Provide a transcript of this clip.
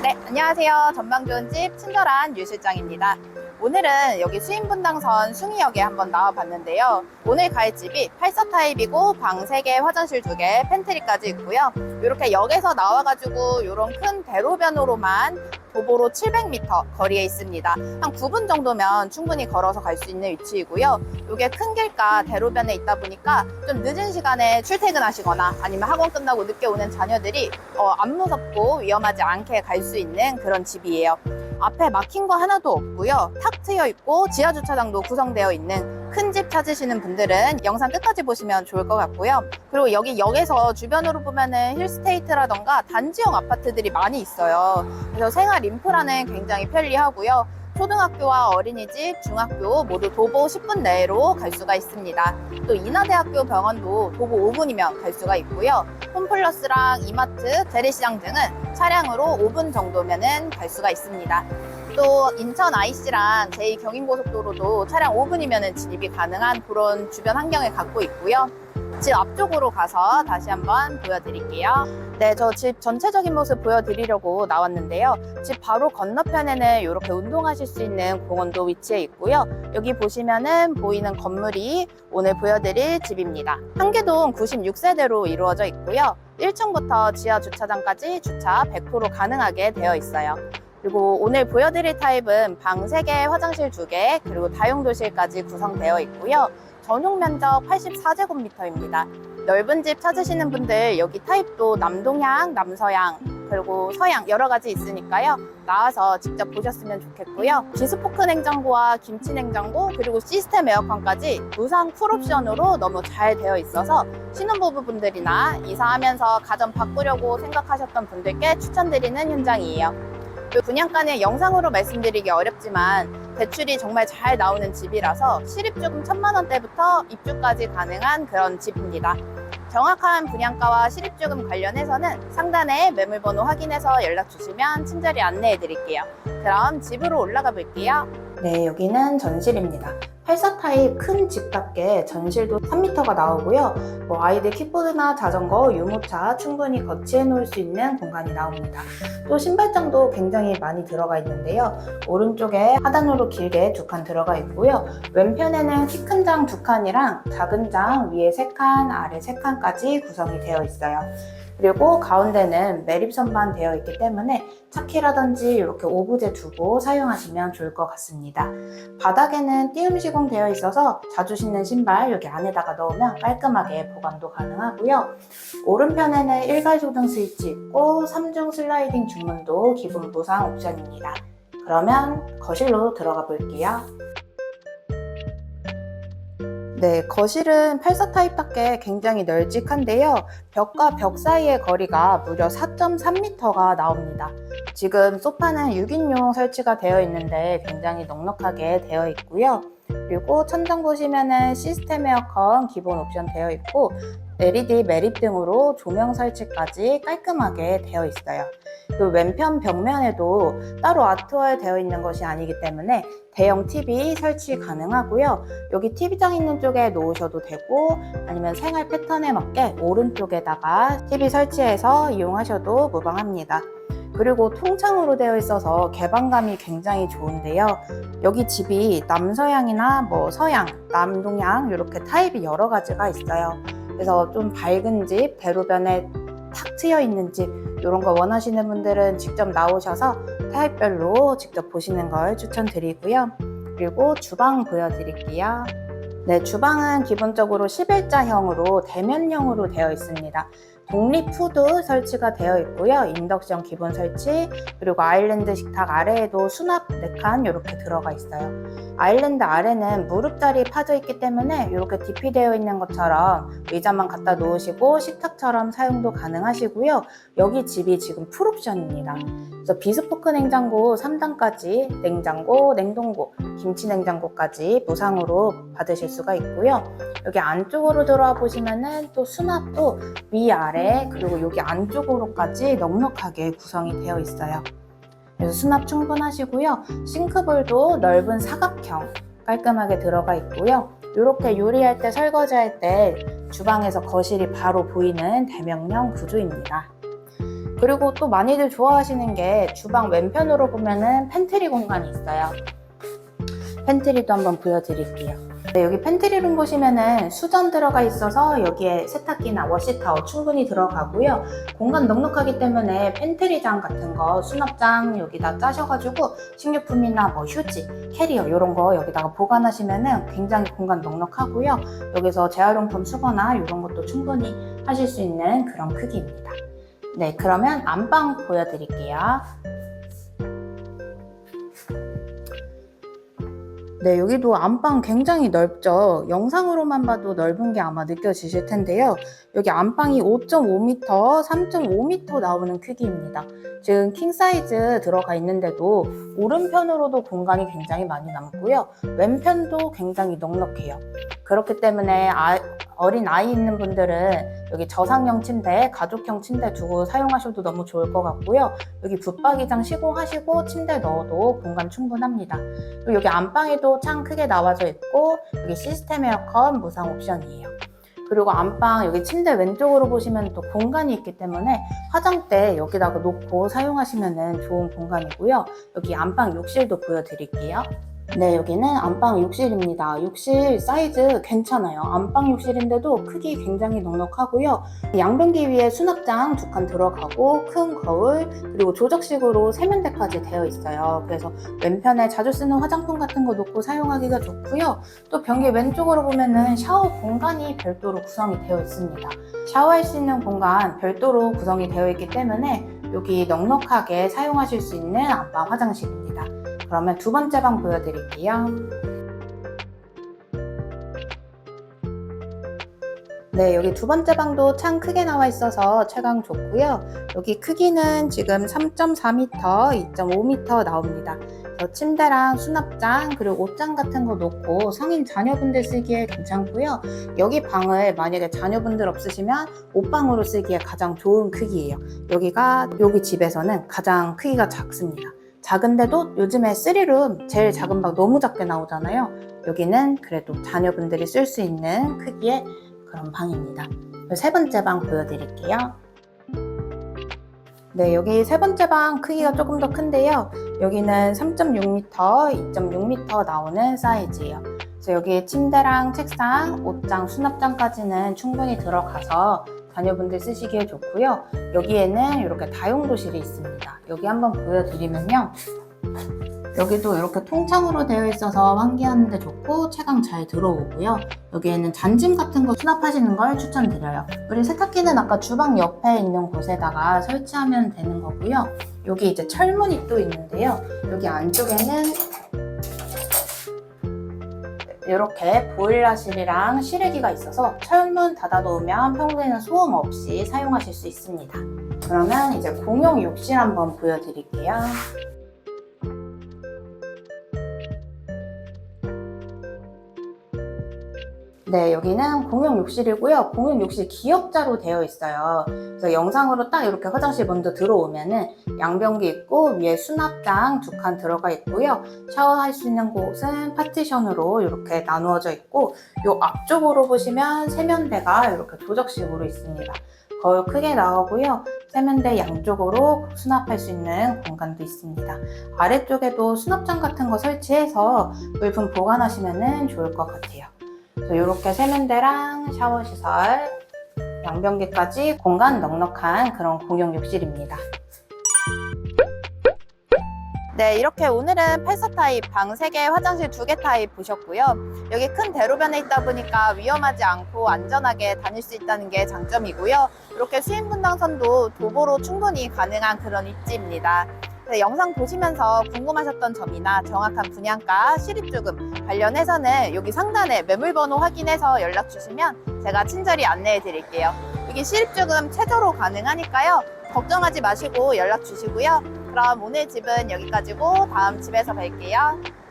네, 안녕하세요. 전망 좋은 집 친절한 유 실장입니다. 오늘은 여기 수인분당선 숭이역에 한번 나와봤는데요. 오늘 갈 집이 84 타입이고 방 3개, 화장실 2개, 팬트리까지 있고요. 이렇게 역에서 나와가지고 이런 큰 대로변으로만 도보로 700m 거리에 있습니다. 한 9분 정도면 충분히 걸어서 갈 수 있는 위치이고요. 이게 큰 길가 대로변에 있다 보니까 좀 늦은 시간에 출퇴근하시거나 아니면 학원 끝나고 늦게 오는 자녀들이 어, 안 무섭고 위험하지 않게 갈 수 있는 그런 집이에요. 앞에 막힌 거 하나도 없고요. 탁 트여 있고 지하 주차장도 구성되어 있는 큰 집 찾으시는 분들은 영상 끝까지 보시면 좋을 것 같고요. 그리고 여기 역에서 주변으로 보면은 힐스테이트라던가 단지형 아파트들이 많이 있어요. 그래서 생활 인프라는 굉장히 편리하고요. 초등학교와 어린이집, 중학교 모두 도보 10분 내로 갈 수가 있습니다. 또 인하대학교 병원도 도보 5분이면 갈 수가 있고요. 홈플러스랑 이마트, 재래시장 등은 차량으로 5분 정도면은 갈 수가 있습니다. 또 인천 IC랑 제2경인고속도로도 차량 5분이면 진입이 가능한 그런 주변 환경을 갖고 있고요. 집 앞쪽으로 가서 다시 한번 보여드릴게요. 네, 저 집 전체적인 모습 보여드리려고 나왔는데요. 집 바로 건너편에는 이렇게 운동하실 수 있는 공원도 위치해 있고요. 여기 보시면은 보이는 건물이 오늘 보여드릴 집입니다. 한계동 96세대로 이루어져 있고요. 1층부터 지하 주차장까지 주차 100% 가능하게 되어 있어요. 그리고 오늘 보여드릴 타입은 방 3개, 화장실 2개, 그리고 다용도실까지 구성되어 있고요. 전용 면적 84제곱미터입니다. 넓은 집 찾으시는 분들 여기 타입도 남동향, 남서향, 그리고 서양 여러 가지 있으니까요. 나와서 직접 보셨으면 좋겠고요. 기스포크 냉장고와 김치 냉장고 그리고 시스템 에어컨까지 무상 풀옵션으로 너무 잘 되어 있어서 신혼부부분들이나 이사하면서 가전 바꾸려고 생각하셨던 분들께 추천드리는 현장이에요. 그 분양가는 영상으로 말씀드리기 어렵지만 대출이 정말 잘 나오는 집이라서 실입주금 천만 원대부터 입주까지 가능한 그런 집입니다. 정확한 분양가와 실입주금 관련해서는 상단에 매물번호 확인해서 연락 주시면 친절히 안내해 드릴게요. 그럼 집으로 올라가 볼게요. 네, 여기는 전실입니다. 84 타입 큰 집답게 전실도 3m가 나오고요. 뭐 아이들 킥보드나 자전거, 유모차 충분히 거치해 놓을 수 있는 공간이 나옵니다. 또 신발장도 굉장히 많이 들어가 있는데요. 오른쪽에 하단으로 길게 두 칸 들어가 있고요. 왼편에는 키 큰 장 두 칸이랑 작은 장 위에 세 칸, 아래 세 칸까지 구성이 되어 있어요. 그리고 가운데는 매립선만 되어 있기 때문에 차키라든지 이렇게 오브제 두고 사용하시면 좋을 것 같습니다. 바닥에는 띄움 시공되어 있어서 자주 신는 신발 여기 안에다가 넣으면 깔끔하게 보관도 가능하고요. 오른편에는 일괄 조등 스위치 있고 3중 슬라이딩 중문도 기본 무상 옵션입니다. 그러면 거실로 들어가 볼게요. 네, 거실은 84 타입답게 굉장히 널찍한데요. 벽과 벽 사이의 거리가 무려 4.3m가 나옵니다. 지금 소파는 6인용 설치가 되어 있는데 굉장히 넉넉하게 되어 있고요. 그리고 천장 보시면은 시스템 에어컨 기본 옵션 되어 있고 LED 매립 등으로 조명 설치까지 깔끔하게 되어 있어요. 그 왼편 벽면에도 따로 아트월 되어 있는 것이 아니기 때문에 대형 TV 설치 가능하고요. 여기 TV장 있는 쪽에 놓으셔도 되고 아니면 생활 패턴에 맞게 오른쪽에다가 TV 설치해서 이용하셔도 무방합니다. 그리고 통창으로 되어 있어서 개방감이 굉장히 좋은데요. 여기 집이 남서향이나 뭐 서양, 남동향 이렇게 타입이 여러 가지가 있어요. 그래서 좀 밝은 집, 대로변에 탁 트여 있는 집 이런 거 원하시는 분들은 직접 나오셔서 타입별로 직접 보시는 걸 추천드리고요. 그리고 주방 보여드릴게요. 네, 주방은 기본적으로 11자형으로 대면형으로 되어 있습니다. 독립 푸드 설치가 되어 있고요. 인덕션 기본 설치, 그리고 아일랜드 식탁 아래에도 수납 4칸 이렇게 들어가 있어요. 아일랜드 아래는 무릎자리 파져 있기 때문에 이렇게 디피되어 있는 것처럼 의자만 갖다 놓으시고 식탁처럼 사용도 가능하시고요. 여기 집이 지금 풀옵션입니다. 그래서 비스포크 냉장고 3단까지 냉장고, 냉동고, 김치 냉장고까지 무상으로 받으실 수가 있고요. 여기 안쪽으로 들어와 보시면은 또 수납도 위아래 그리고 여기 안쪽으로까지 넉넉하게 구성이 되어 있어요. 그래서 수납 충분하시고요. 싱크볼도 넓은 사각형 깔끔하게 들어가 있고요. 이렇게 요리할 때 설거지할 때 주방에서 거실이 바로 보이는 대명령 구조입니다. 그리고 또 많이들 좋아하시는 게 주방 왼편으로 보면은 팬트리 공간이 있어요. 팬트리도 한번 보여드릴게요. 네, 여기 팬트리룸 보시면은 수전 들어가 있어서 여기에 세탁기나 워시타워 충분히 들어가고요. 공간 넉넉하기 때문에 팬트리장 같은 거, 수납장 여기다 짜셔가지고 식료품이나 뭐 휴지, 캐리어 이런 거 여기다가 보관하시면은 굉장히 공간 넉넉하고요. 여기서 재활용품 수거나 이런 것도 충분히 하실 수 있는 그런 크기입니다. 네, 그러면 안방 보여드릴게요. 네, 여기도 안방 굉장히 넓죠. 영상으로만 봐도 넓은 게 아마 느껴지실 텐데요. 여기 안방이 5.5m, 3.5m 나오는 크기입니다. 지금 킹 사이즈 들어가 있는데도 오른편으로도 공간이 굉장히 많이 남고요. 왼편도 굉장히 넉넉해요. 그렇기 때문에 아- 어린 아이 있는 분들은 여기 저상형 침대, 가족형 침대 두고 사용하셔도 너무 좋을 것 같고요. 여기 붙박이장 시공하시고 침대 넣어도 공간 충분합니다. 그리고 여기 안방에도 창 크게 나와져 있고 여기 시스템 에어컨 무상 옵션이에요. 그리고 안방 여기 침대 왼쪽으로 보시면 또 공간이 있기 때문에 화장대 여기다가 놓고 사용하시면 좋은 공간이고요. 여기 안방 욕실도 보여드릴게요. 네, 여기는 안방 욕실입니다. 욕실 사이즈 괜찮아요. 안방 욕실인데도 크기 굉장히 넉넉하고요. 양변기 위에 수납장 두 칸 들어가고 큰 거울 그리고 조적식으로 세면대까지 되어 있어요. 그래서 왼편에 자주 쓰는 화장품 같은 거 놓고 사용하기가 좋고요. 또 변기 왼쪽으로 보면은 샤워 공간이 별도로 구성이 되어 있습니다. 샤워할 수 있는 공간 별도로 구성이 되어 있기 때문에 여기 넉넉하게 사용하실 수 있는 안방 화장실입니다. 그러면 두 번째 방 보여드릴게요. 네, 여기 두 번째 방도 창 크게 나와 있어서 채광 좋고요. 여기 크기는 지금 3.4m, 2.5m 나옵니다. 침대랑 수납장 그리고 옷장 같은 거 놓고 성인 자녀분들 쓰기에 괜찮고요. 여기 방을 만약에 자녀분들 없으시면 옷방으로 쓰기에 가장 좋은 크기예요. 여기가 여기 집에서는 가장 크기가 작습니다. 작은데도 요즘에 3룸 제일 작은 방 너무 작게 나오잖아요. 여기는 그래도 자녀분들이 쓸 수 있는 크기의 그런 방입니다. 세 번째 방 보여드릴게요. 네, 여기 세 번째 방 크기가 조금 더 큰데요. 여기는 3.6m, 2.6m 나오는 사이즈예요. 그래서 여기 침대랑 책상, 옷장, 수납장까지는 충분히 들어가서 자녀분들 쓰시기에 좋고요. 여기에는 이렇게 다용도실이 있습니다. 여기 한번 보여드리면요. 여기도 이렇게 통창으로 되어 있어서 환기하는데 좋고 채광 잘 들어오고요. 여기에는 잔짐 같은 거 수납하시는 걸 추천드려요. 그리고 세탁기는 아까 주방 옆에 있는 곳에다가 설치하면 되는 거고요. 여기 이제 철문이 또 있는데요. 여기 안쪽에는 이렇게 보일러실이랑 실외기가 있어서 철문 닫아 놓으면 평소에는 소음 없이 사용하실 수 있습니다. 그러면 이제 공용 욕실 한번 보여드릴게요. 네, 여기는 공용 욕실이고요. 공용 욕실 기역자로 되어 있어요. 그래서 영상으로 딱 이렇게 화장실 먼저 들어오면은 양변기 있고 위에 수납장 두 칸 들어가 있고요. 샤워할 수 있는 곳은 파티션으로 이렇게 나누어져 있고 요 앞쪽으로 보시면 세면대가 이렇게 도적식으로 있습니다. 거울 크게 나오고요. 세면대 양쪽으로 수납할 수 있는 공간도 있습니다. 아래쪽에도 수납장 같은 거 설치해서 물품 보관하시면 좋을 것 같아요. 이렇게 세면대랑 샤워 시설, 양변기까지 공간 넉넉한 그런 공용 욕실입니다. 네, 이렇게 오늘은 8사 타입 방 3개, 화장실 2개 타입 보셨고요. 여기 큰 대로변에 있다 보니까 위험하지 않고 안전하게 다닐 수 있다는 게 장점이고요. 이렇게 수인 분당선도 도보로 충분히 가능한 그런 입지입니다. 네, 영상 보시면서 궁금하셨던 점이나 정확한 분양가, 실입주금 관련해서는 여기 상단에 매물번호 확인해서 연락 주시면 제가 친절히 안내해 드릴게요. 여기 실입주금 최저로 가능하니까요. 걱정하지 마시고 연락 주시고요. 그럼 오늘 집은 여기까지고 다음 집에서 뵐게요.